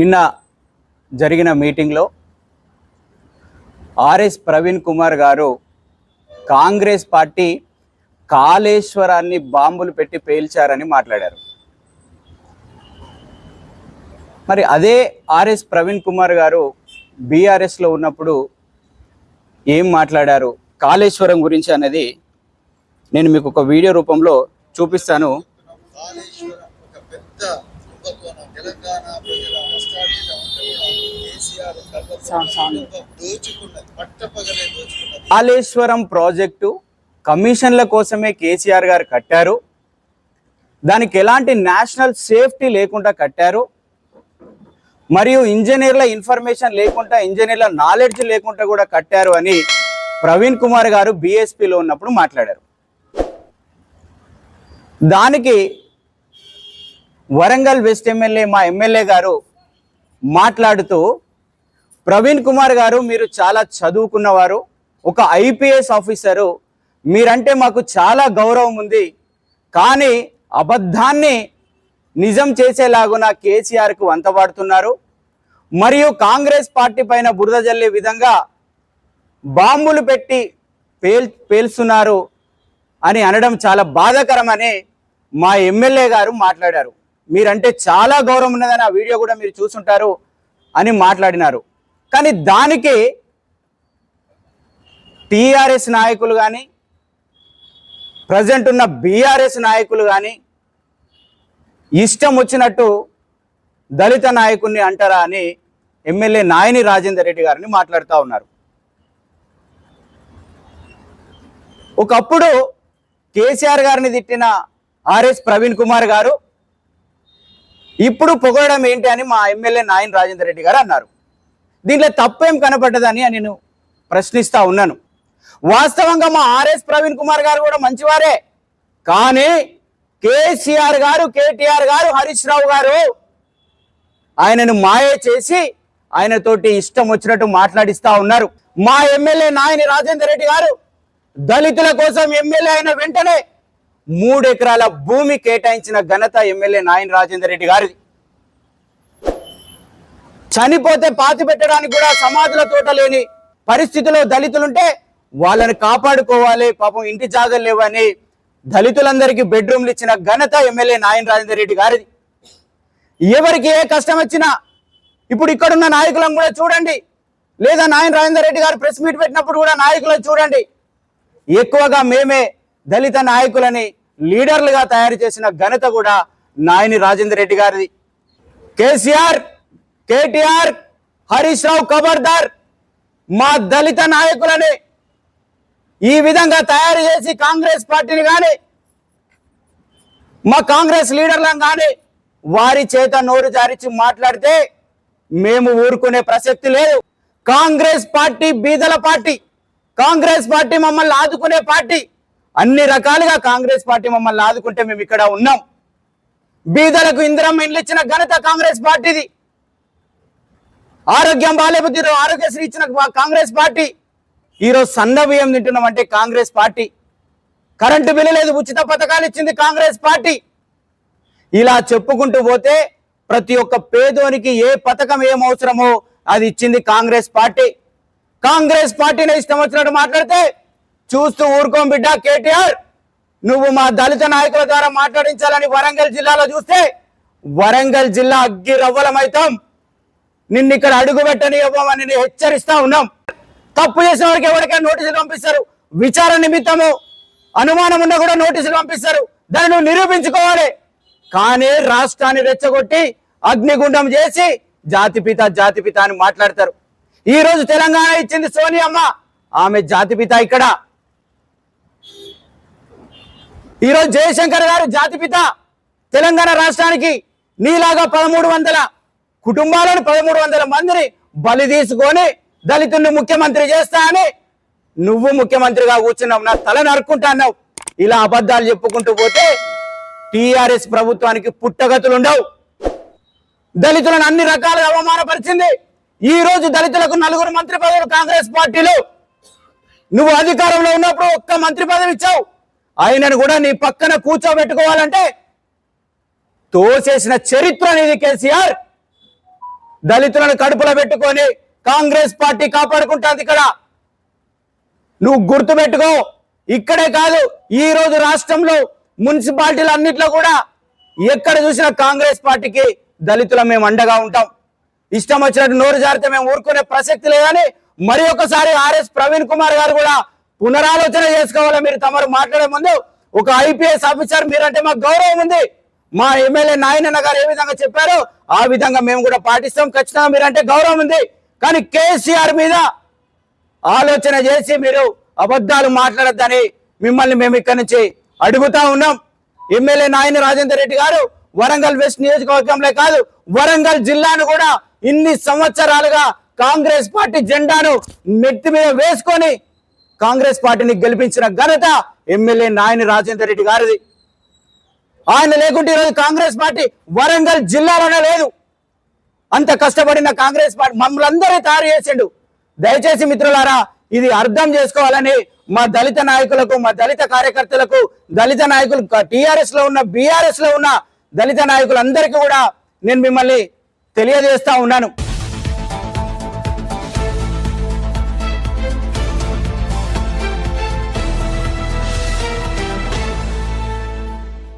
నిన్న జరిగిన మీటింగ్లో ఆర్ఎస్ ప్రవీణ్ కుమార్ గారు కాంగ్రెస్ పార్టీ కాళేశ్వరాన్ని బాంబులు పెట్టి పేల్చారని మాట్లాడారు. మరి అదే ఆర్ఎస్ ప్రవీణ్ కుమార్ గారు బీఆర్ఎస్లో ఉన్నప్పుడు ఏం మాట్లాడారు? కాళేశ్వరం గురించి అనేది నేను మీకు ఒక వీడియో రూపంలో చూపిస్తాను. కాళేశ్వరం ప్రాజెక్టు కమిషన్ల కోసమే కేసీఆర్ గారు కట్టారు. దానికి ఎలాంటి నేషనల్ సేఫ్టీ లేకుండా కట్టారు. మరియు ఇంజనీర్ల ఇన్ఫర్మేషన్ లేకుండా ఇంజనీర్ల నాలెడ్జ్ లేకుండా కూడా కట్టారు అని ప్రవీణ్ కుమార్ గారు బీఎస్పీలో ఉన్నప్పుడు మాట్లాడారు. దానికి వరంగల్ వెస్ట్ ఎమ్మెల్యే మా ఎమ్మెల్యే గారు మాట్లాడుతూ ప్రవీణ్ కుమార్ గారు మీరు చాలా చదువుకున్నవారు ఒక ఐపీఎస్ ఆఫీసరు. మీరంటే మాకు చాలా గౌరవం ఉంది. కానీ అబద్ధాన్ని నిజం చేసేలాగున కేసీఆర్కు వంతపాడుతున్నారు మరియు కాంగ్రెస్ పార్టీ పైన బురద జల్లే విధంగా బాంబులు పెట్టి పేల్ పేల్స్తున్నారు అని అనడం చాలా బాధాకరమని మా ఎమ్మెల్యే గారు మాట్లాడారు. మీరంటే చాలా గౌరవం ఉన్నదని ఆ వీడియో కూడా మీరు చూసుంటారు అని మాట్లాడినారు. కానీ దానికి టీఆర్ఎస్ నాయకులు కానీ ప్రజెంట్ ఉన్న బీఆర్ఎస్ నాయకులు కానీ ఇష్టం వచ్చినట్టు దళిత నాయకుడిని అంటారా అని ఎమ్మెల్యే నాయని రాజేందర్ రెడ్డి గారిని మాట్లాడుతూ ఉన్నారు. ఒకప్పుడు కేసీఆర్ గారిని తిట్టిన ఆర్ఎస్ ప్రవీణ్ కుమార్ గారు ఇప్పుడు పొగడడం ఏంటి అని మా ఎమ్మెల్యే నాయన్ రాజేందర్ రెడ్డి గారు అన్నారు. దీంట్లో తప్పేం కనపడ్డదని నేను ప్రశ్నిస్తా ఉన్నాను. వాస్తవంగా మా ఆర్ఎస్ ప్రవీణ్ కుమార్ గారు కూడా మంచివారే. కానీ కేసీఆర్ గారు కేటీఆర్ గారు హరీష్ రావు గారు ఆయనను మాయ చేసి ఆయనతోటి ఇష్టం వచ్చినట్టు మాట్లాడిస్తా ఉన్నారు. మా ఎమ్మెల్యే నాయని రాజేందర్ రెడ్డి గారు దళితుల కోసం ఎమ్మెల్యే అయిన వెంటనే మూడెకరాల భూమి కేటాయించిన ఘనత ఎమ్మెల్యే నాయని రాజేందర్ రెడ్డి గారిది. చనిపోతే పాతి పెట్టడానికి కూడా సమాధుల తోట లేని పరిస్థితిలో దళితులుంటే వాళ్ళని కాపాడుకోవాలి. పాపం ఇంటి జాగలు లేవని దళితులందరికీ బెడ్రూమ్లు ఇచ్చిన ఘనత ఎమ్మెల్యే నాయన రాజేందర్ రెడ్డి గారిది. ఎవరికి ఏ కష్టం వచ్చినా ఇప్పుడు ఇక్కడున్న నాయకులను కూడా చూడండి. లేదా నాయన రాజేందర్ రెడ్డి గారు ప్రెస్ మీట్ పెట్టినప్పుడు కూడా నాయకులను చూడండి. ఎక్కువగా మేమే దళిత నాయకులని లీడర్లుగా తయారు చేసిన ఘనత కూడా నాయని రాజేందర్ రెడ్డి గారిది. కేసీఆర్ కేటీఆర్ హరీష్ రావు ఖబర్దార్ మా దళిత నాయకులని ఈ విధంగా తయారు చేసి కాంగ్రెస్ పార్టీని కానీ మా కాంగ్రెస్ లీడర్లను కానీ వారి చేత నోరు జారించి మాట్లాడితే మేము ఊరుకునే ప్రసక్తి లేదు. కాంగ్రెస్ పార్టీ బీదల పార్టీ కాంగ్రెస్ పార్టీ మమ్మల్ని ఆదుకునే పార్టీ అన్ని రకాలుగా కాంగ్రెస్ పార్టీ మమ్మల్ని ఆదుకుంటే మేము ఇక్కడ ఉన్నాం. బీదలకు ఇందిరమ్మ ఇల్లు ఇచ్చిన ఘనత కాంగ్రెస్ పార్టీది. ఆరోగ్యం బాగాలేకపోతే ఆరోగ్యశ్రీ ఇచ్చిన కాంగ్రెస్ పార్టీ. ఈరోజు సన్న బియ్యం తింటున్నాం అంటే కాంగ్రెస్ పార్టీ. కరెంటు బిల్లు లేదు ఉచిత పథకాలు ఇచ్చింది కాంగ్రెస్ పార్టీ. ఇలా చెప్పుకుంటూ పోతే ప్రతి ఒక్క పేదోనికి ఏ పథకం ఏం అవసరమో అది ఇచ్చింది కాంగ్రెస్ పార్టీ. కాంగ్రెస్ పార్టీని ఇష్టం వచ్చినట్టు మాట్లాడితే చూస్తూ ఊరుకోం బిడ్డ కేటీఆర్. నువ్వు మా దళిత నాయకుల ద్వారా మాట్లాడించాలని వరంగల్ జిల్లాలో చూస్తే వరంగల్ జిల్లా అగ్గి రవ్వలమైతాం నిన్ను ఇక్కడ అడుగు పెట్టని ఇవ్వమని హెచ్చరిస్తా ఉన్నాం. తప్పు చేసిన వారికి ఎవరికైనా నోటీసులు పంపిస్తారు. విచారణ నిమిత్తము అనుమానం ఉన్నా కూడా నోటీసులు పంపిస్తారు. దాన్ని నువ్వు నిరూపించుకోవాలి. కానీ రాష్ట్రాన్ని రెచ్చగొట్టి అగ్నిగుండం చేసి జాతిపిత జాతిపిత అని మాట్లాడతారు. ఈ రోజు తెలంగాణ ఇచ్చింది సోనియమ్మ. ఆమె జాతిపిత ఇక్కడ. ఈరోజు జయశంకర్ గారు జాతిపిత తెలంగాణ రాష్ట్రానికి నీలాగా పదమూడు వందల కుటుంబాలను పదమూడు వందల మందిని బలి తీసుకొని దళితుల్ని ముఖ్యమంత్రి చేస్తా అని నువ్వు ముఖ్యమంత్రిగా కూర్చున్నావు నా తల నరుక్కుంటా అన్నావు. ఇలా అబద్ధాలు చెప్పుకుంటూ పోతే టిఆర్ఎస్ ప్రభుత్వానికి పుట్టగతులు ఉండవు. దళితులను అన్ని రకాలుగా అవమానపరిచింది. ఈ రోజు దళితులకు నలుగురు మంత్రి పదవులు కాంగ్రెస్ పార్టీలో. నువ్వు అధికారంలో ఉన్నప్పుడు ఒక్క మంత్రి పదవి ఇచ్చావు. ఆయనను కూడా నీ పక్కన కూర్చోబెట్టుకోవాలంటే తోసేసిన చరిత్ర అనేది కేసీఆర్. దళితులను కడుపులో పెట్టుకొని కాంగ్రెస్ పార్టీ కాపాడుకుంటుంది ఇక్కడ. నువ్వు గుర్తు పెట్టుకో ఇక్కడే కాదు ఈ రోజు రాష్ట్రంలో మున్సిపాలిటీలు అన్నిట్లో కూడా ఎక్కడ చూసినా కాంగ్రెస్ పార్టీకి దళితుల మేము అండగా ఉంటాం. ఇష్టం వచ్చినట్టు నోరు జారితే మేము ఊరుకునే ప్రసక్తి లేదని మరి ఒకసారి ఆర్ఎస్ ప్రవీణ్ కుమార్ గారు కూడా పునరాలోచన చేసుకోవాలి మీరు తమరు మాట్లాడే ముందు ఒక ఐపీఎస్ ఆఫీసర్ మీరంటే మాకు గౌరవం ఉంది. మా ఎమ్మెల్యే నాయనన్న గారు ఏ విధంగా చెప్పారో ఆ విధంగా మేము కూడా పాటిస్తాం. ఖచ్చితంగా మీరంటే గౌరవం ఉంది. కానీ కేసీఆర్ మీద ఆలోచన చేసి మీరు అబద్ధాలు మాట్లాడద్దని మిమ్మల్ని మేము ఇక్కడి నుంచి అడుగుతా ఉన్నాం. ఎమ్మెల్యే నాయన రాజేందర్ రెడ్డి గారు వరంగల్ వెస్ట్ నియోజకవర్గంలో కాదు వరంగల్ జిల్లాను కూడా ఇన్ని సంవత్సరాలుగా కాంగ్రెస్ పార్టీ జెండాను మెత్తి మీద వేసుకొని కాంగ్రెస్ పార్టీని గెలిపించిన ఘనత ఎమ్మెల్యే నాయని రాజేందర్ రెడ్డి గారిది. ఆయన లేకుంటే ఈరోజు కాంగ్రెస్ పార్టీ వరంగల్ జిల్లాలోనే లేదు. అంత కష్టపడిన కాంగ్రెస్ పార్టీ మమ్మల్ని అందరూ తయారు చేసిండు. దయచేసి మిత్రులారా ఇది అర్థం చేసుకోవాలని మా దళిత నాయకులకు మా దళిత కార్యకర్తలకు దళిత నాయకులు టీఆర్ఎస్లో ఉన్న బీఆర్ఎస్లో ఉన్న దళిత నాయకులందరికీ కూడా నేను మిమ్మల్ని తెలియజేస్తా ఉన్నాను.